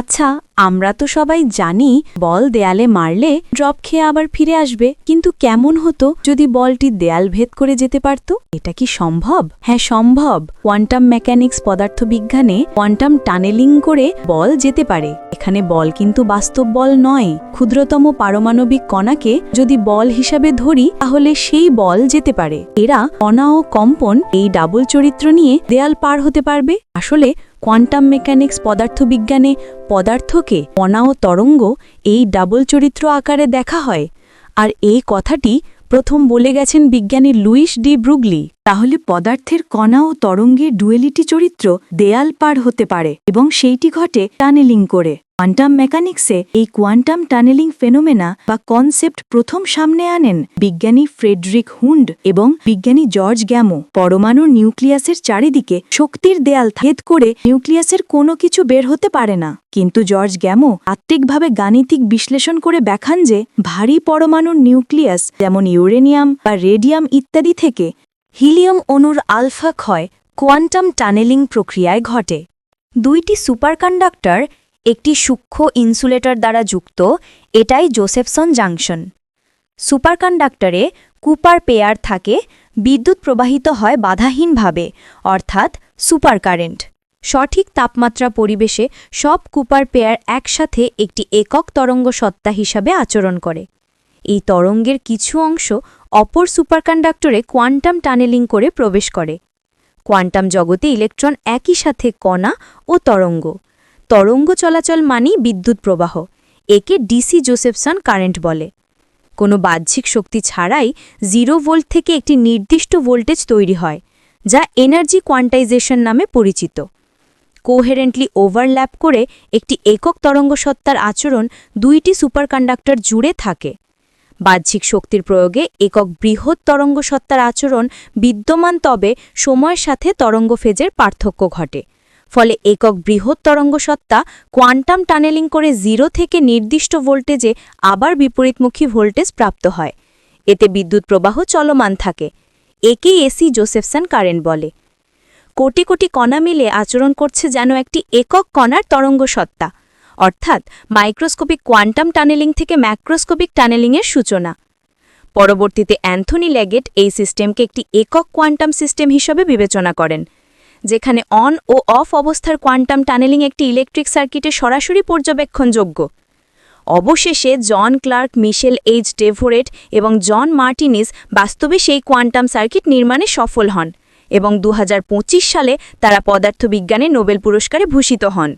আচ্ছা আমরা তো সবাই জানি বল দেয়ালে মারলে ড্রপ খেয়ে আবার ফিরে আসবে, কিন্তু কেমন হতো যদি বলটি দেয়াল ভেদ করে যেতে পারত? এটা কি সম্ভব? হ্যাঁ সম্ভব। কোয়ান্টাম মেকানিক্স পদার্থবিজ্ঞানে কোয়ান্টাম টানেলিং করে বল যেতে পারে। এখানে বল কিন্তু বাস্তব বল নয়। ক্ষুদ্রতম পারমাণবিক কণাকে যদি বল হিসাবে ধরি, তাহলে সেই বল যেতে পারে। এরা কণা ও কম্পন এই ডাবল চরিত্র নিয়ে দেয়াল পার হতে পারবে। আসলে কোয়ান্টাম মেকানিক্স পদার্থবিজ্ঞানে পদার্থকে কণা ও তরঙ্গ এই ডাবল চরিত্র আকারে দেখা হয়। আর এই কথাটি প্রথম বলে গেছেন বিজ্ঞানী লুইস ডি ব্রুগলি। তাহলে পদার্থের কণা ও তরঙ্গের ডুয়েলিটি চরিত্র দেয়াল পার হতে পারে এবং সেইটি ঘটে টানেলিং করে। কোয়ান্টাম মেকানিক্সে এই কোয়ান্টাম টানেলিং ফেনোমেনা বা কনসেপ্ট প্রথম সামনে আনেন বিজ্ঞানী ফ্রেডরিক হুন্ড এবং বিজ্ঞানী জর্জ গ্যামো। পরমাণু নিউক্লিয়াসের চারিদিকে শক্তির দেয়াল ভেদ করে নিউক্লিয়াসের কোনো কিছু বের হতে পারে না। কিন্তু জর্জ গ্যামো আত্মিকভাবে গাণিতিক বিশ্লেষণ করে দেখান যে ভারী পরমাণুর নিউক্লিয়াস যেমন ইউরেনিয়াম বা রেডিয়াম ইত্যাদি থেকে হিলিয়াম অণুর আলফা ক্ষয় কোয়ান্টাম টানেলিং প্রক্রিয়ায় ঘটে। দুইটি সুপারকন্ডাক্টর একটি সূক্ষ্ম ইনসুলেটর দ্বারা যুক্ত, এটাই জোসেফসন জাংশন। সুপারকন্ডাক্টরে কুপার পেয়ার থাকে, বিদ্যুৎ প্রবাহিত হয় বাধাহীনভাবে, অর্থাৎ সুপার কারেন্ট সঠিক তাপমাত্রা পরিবেশে সব কুপার পেয়ার একসাথে একটি একক তরঙ্গ সত্তা হিসাবে আচরণ করে। এই তরঙ্গের কিছু অংশ অপর সুপারকন্ডাক্টরে কোয়ান্টাম টানেলিং করে প্রবেশ করে। কোয়ান্টাম জগতে ইলেকট্রন একই সাথে কণা ও তরঙ্গ। তরঙ্গ চলাচল মানেই বিদ্যুৎ প্রবাহ, একে ডিসি জোসেফসন কারেন্ট বলে। কোনো বাহ্যিক শক্তি ছাড়াই জিরো ভোল্ট থেকে একটি নির্দিষ্ট ভোল্টেজ তৈরি হয়, যা এনার্জি কোয়ান্টাইজেশন নামে পরিচিত। কোহেরেন্টলি ওভারল্যাপ করে একটি একক তরঙ্গ সত্তার আচরণ দুইটি সুপারকন্ডাক্টর জুড়ে থাকে। বাহ্যিক শক্তির প্রয়োগে একক বৃহৎ তরঙ্গ সত্তার আচরণ বিদ্যমান তবে সময়ের সাথে তরঙ্গ ফেজের পার্থক্য ঘটে। ফলে একক বৃহৎ তরঙ্গ সত্তা কোয়ান্টাম টানেলিং করে জিরো থেকে নির্দিষ্ট ভোল্টেজে আবার বিপরীতমুখী ভোল্টেজ প্রাপ্ত হয়। এতে বিদ্যুৎ প্রবাহ চলমান থাকে। একেই এসি জোসেফসন কারেন্ট বলে। কোটি কোটি কণা মিলে আচরণ করছে যেন একটি একক কণার তরঙ্গ সত্তা, অর্থাৎ মাইক্রোস্কোপিক কোয়ান্টাম টানেলিং থেকে ম্যাক্রোস্কোপিক টানেলিংয়ের সূচনা। পরবর্তীতে অ্যান্থনি লেগেট এই সিস্টেমকে একটি একক কোয়ান্টাম সিস্টেম হিসেবে বিবেচনা করেন। যেখানে অন ও অফ অবস্থার কোয়ান্টাম টানেলিং একটি ইলেকট্রিক সার্কিটে সরাসরি পর্যবেক্ষণযোগ্য। অবশেষে জন ক্লার্ক, মিশেল এইচ ডেভোরেট এবং জন মার্টিনিস বাস্তবে সেই কোয়ান্টাম সার্কিট নির্মাণে সফল হন এবং দু হাজার পঁচিশ সালে তারা পদার্থবিজ্ঞানে নোবেল পুরস্কারে ভূষিত হন।